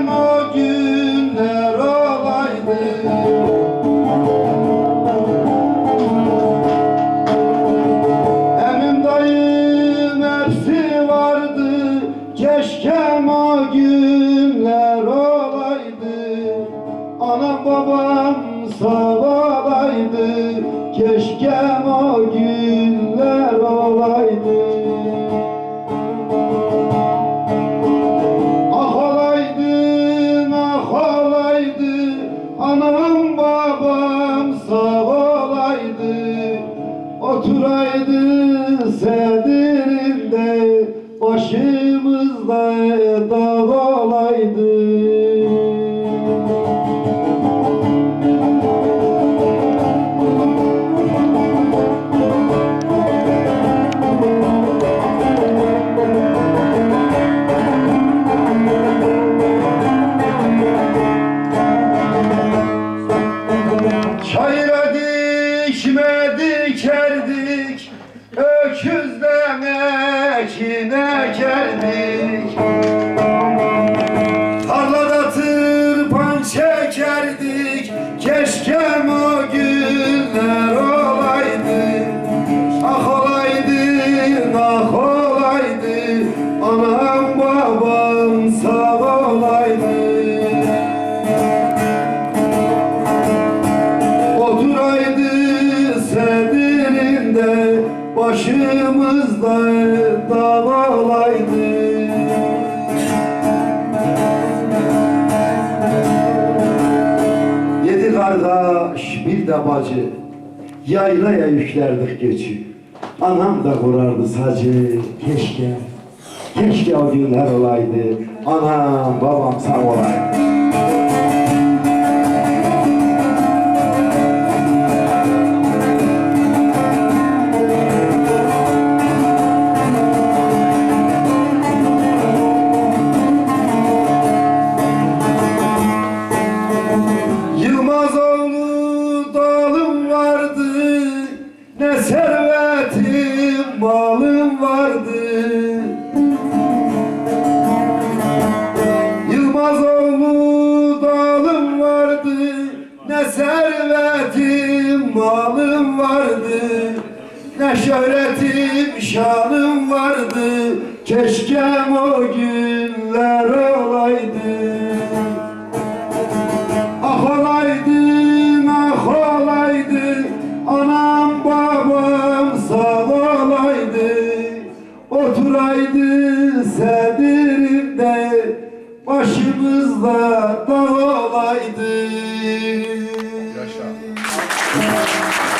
Keşkem o günler olaydı. Keşkem o günler olaydı. Anam babam sağ olaydı. Keşkem o Oturaydı sedirinde Başımızda dağ olaydı Öküzden ekin ekerdik Tarlada tırpan çekerdik. Keşke o günler olaydı. Ah olaydı, ah olaydı. Anam Başımızda dağ olaydı Yedi kardeş bir de bacı. Yaylaya yüklerdik geçi. Anam da kurardı sacı. Keşke Keşke o günler olaydı. Anam babam sağ olaydı Ne servetim malım vardı. Ne şöhretim şanım vardı. Keşke o günler başımızda dağ olaydı. Yaşa.